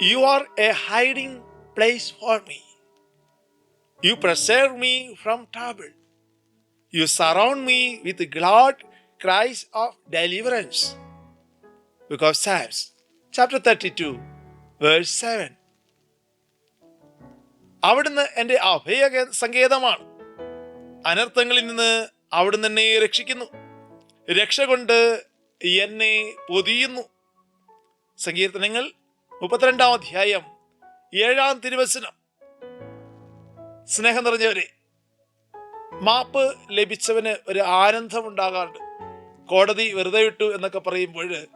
You are a hiding place for me. You preserve me from trouble. You surround me with glad cries of deliverance. Book of Psalms, chapter 32, verse 7. അവിടുന്ന് എന്റെ അഭയ സങ്കേതമാണ് അനർത്ഥങ്ങളിൽ നിന്ന് അവിടുന്ന് എന്നെ രക്ഷിക്കുന്നു രക്ഷ കൊണ്ട് എന്നെ പൊതിയുന്നു സങ്കീർത്തനങ്ങൾ മുപ്പത്തിരണ്ടാം അധ്യായം ഏഴാം തിരുവചനം. സ്നേഹം നിറഞ്ഞവരെ മാപ്പ് ലഭിച്ചവന് ഒരു ആനന്ദം ഉണ്ടാകാറുണ്ട് കോടതി വെറുതെ വിട്ടു എന്നൊക്കെ പറയുമ്പോൾ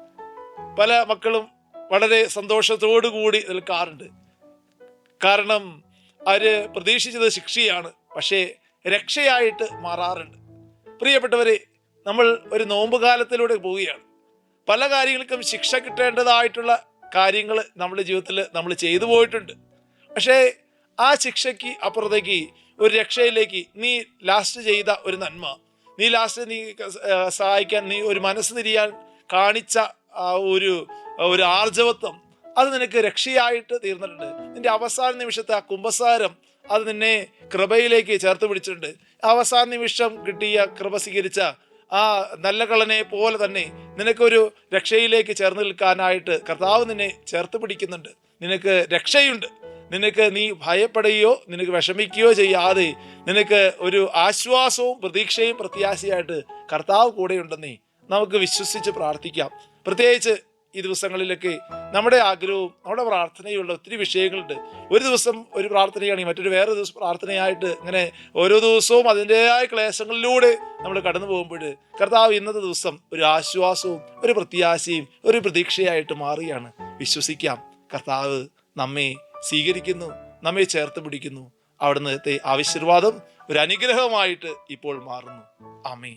പല മക്കളും വളരെ സന്തോഷത്തോടു കൂടി നിൽക്കാറുണ്ട്. കാരണം അവർ പ്രതീക്ഷിച്ചത് ശിക്ഷയാണ് പക്ഷേ രക്ഷയായിട്ട് മാറാറുണ്ട്. പ്രിയപ്പെട്ടവരെ നമ്മൾ ഒരു നോമ്പുകാലത്തിലൂടെ പോവുകയാണ്. പല കാര്യങ്ങൾക്കും ശിക്ഷ കിട്ടേണ്ടതായിട്ടുള്ള കാര്യങ്ങൾ നമ്മുടെ ജീവിതത്തിൽ നമ്മൾ ചെയ്തു പോയിട്ടുണ്ട്. പക്ഷേ ആ ശിക്ഷയ്ക്ക് അപ്പുറത്തേക്ക് ഒരു രക്ഷയിലേക്ക് നീ ലാസ്റ്റ് ചെയ്ത ഒരു നന്മ നീ ലാസ്റ്റ് നീ സഹായിക്കാൻ നീ ഒരു മനസ്സ് തിരിയാൻ കാണിച്ച ഒരു ഒരു ആർജവത്വം അത് നിനക്ക് രക്ഷയായിട്ട് തീർന്നിട്ടുണ്ട്. നിന്റെ അവസാന നിമിഷത്തെ ആ കുംഭസാരം അത് നിന്നെ കൃപയിലേക്ക് ചേർത്ത് പിടിച്ചിട്ടുണ്ട്. അവസാന നിമിഷം കിട്ടിയ കൃപ സ്വീകരിച്ച ആ നല്ല കള്ളനെ പോലെ തന്നെ നിനക്കൊരു രക്ഷയിലേക്ക് ചേർന്ന് നിൽക്കാനായിട്ട് കർത്താവ് നിന്നെ ചേർത്ത് പിടിക്കുന്നുണ്ട്. നിനക്ക് രക്ഷയുണ്ട്. നിനക്ക് നീ ഭയപ്പെടുകയോ നിനക്ക് വിഷമിക്കുകയോ ചെയ്യാതെ നിനക്ക് ഒരു ആശ്വാസവും പ്രതീക്ഷയും പ്രത്യാശയായിട്ട് കർത്താവ് കൂടെയുണ്ടെന്നേ നമുക്ക് വിശ്വസിച്ച് പ്രാർത്ഥിക്കാം. പ്രത്യേകിച്ച് ഈ ദിവസങ്ങളിലൊക്കെ നമ്മുടെ ആഗ്രഹവും നമ്മുടെ പ്രാർത്ഥനയുള്ള ഒത്തിരി വിഷയങ്ങളുണ്ട്. ഒരു ദിവസം ഒരു പ്രാർത്ഥനയാണെങ്കിൽ മറ്റൊരു വേറെ ദിവസം പ്രാർത്ഥനയായിട്ട് ഇങ്ങനെ ഓരോ ദിവസവും അതിന്റെതായ ക്ലേശങ്ങളിലൂടെ നമ്മൾ കടന്നു പോകുമ്പോൾ കർത്താവ് ഇന്നത്തെ ദിവസം ഒരു ആശ്വാസവും ഒരു പ്രത്യാശയും ഒരു പ്രതീക്ഷയായിട്ട് മാറിയാണ് വിശ്വസിക്കാം. കർത്താവ് നമ്മെ സ്വീകരിക്കുന്നു നമ്മെ ചേർത്ത് പിടിക്കുന്നു. അവിടുന്ന് ആശീർവാദം ഒരു അനുഗ്രഹമായിട്ട് ഇപ്പോൾ മാറുന്നു. അമേ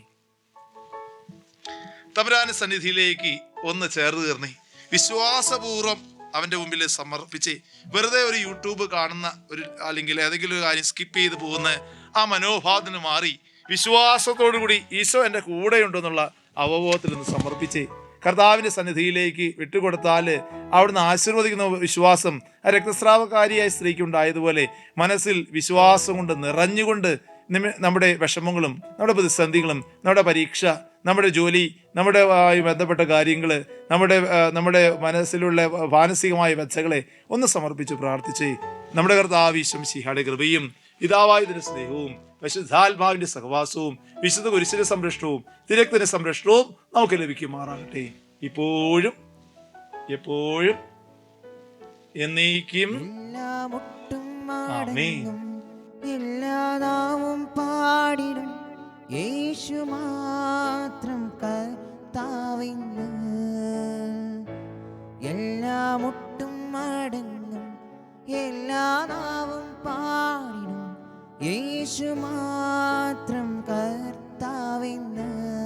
തമ്പുരാന സന്നിധിയിലേക്ക് ഒന്ന് ചേർന്ന് തീർന്നേ വിശ്വാസപൂർവം അവന്റെ മുമ്പിൽ സമർപ്പിച്ച് വെറുതെ ഒരു യൂട്യൂബ് കാണുന്ന ഒരു അല്ലെങ്കിൽ ഏതെങ്കിലും ഒരു കാര്യം സ്കിപ്പ് ചെയ്ത് പോകുന്ന ആ മനോഭാവത്തിന് മാറി വിശ്വാസത്തോടു കൂടി ഈശോ എന്റെ കൂടെയുണ്ടെന്നുള്ള അവബോധത്തിൽ നിന്ന് സമർപ്പിച്ച് കർത്താവിന്റെ സന്നിധിയിലേക്ക് വിട്ടുകൊടുത്താൽ അവിടുന്ന് ആശീർവദിക്കുന്ന വിശ്വാസം ആ രക്തസ്രാവകാരിയായ സ്ത്രീക്ക് ഉണ്ടായതുപോലെ മനസ്സിൽ വിശ്വാസം കൊണ്ട് നിറഞ്ഞുകൊണ്ട് നിമ- നമ്മുടെ വിഷമങ്ങളും നമ്മുടെ പ്രതിസന്ധികളും നമ്മുടെ പരീക്ഷ നമ്മുടെ ജോലി നമ്മുടെ ആയി ബന്ധപ്പെട്ട കാര്യങ്ങൾ നമ്മുടെ നമ്മുടെ മനസ്സിലുള്ള മാനസികമായ വെച്ചകളെ ഒന്ന് സമർപ്പിച്ച് പ്രാർത്ഥിച്ച് നമ്മുടെ കർത്താവീശം ശിഹാടെ കൃപയും പിതാവായതിന്റെ സ്നേഹവും വിശുദ്ധാത്മാവിന്റെ സഹവാസവും വിശുദ്ധ കുരിശിന്റെ സംരക്ഷണവും തിരക്തിന്റെ സംരക്ഷണവും നമുക്ക് ലഭിക്കുമാറാകട്ടെ. ഇപ്പോഴും എപ്പോഴും എന്നേക്കും എല്ലാ നാവും പാടിടും. യേശു മാത്രം കർത്താവിന്ന്. എല്ലാം ഒട്ടും അടങ്ങും എല്ലാ നാവും പാടിനും യേശു മാത്രം കർത്താവിന്ന്.